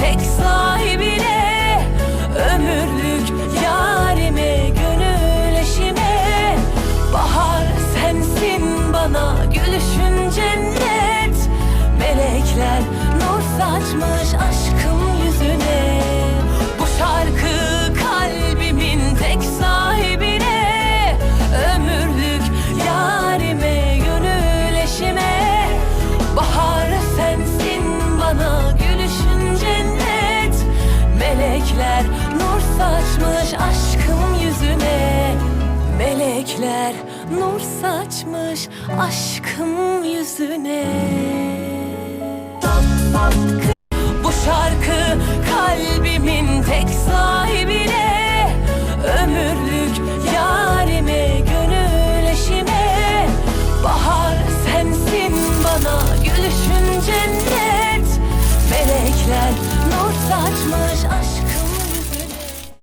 tek sahibine Ömürlük yarime gönül eşime. Bahar sensin bana gülüşün cennet Gökler nur saçmış aşkım yüzüne.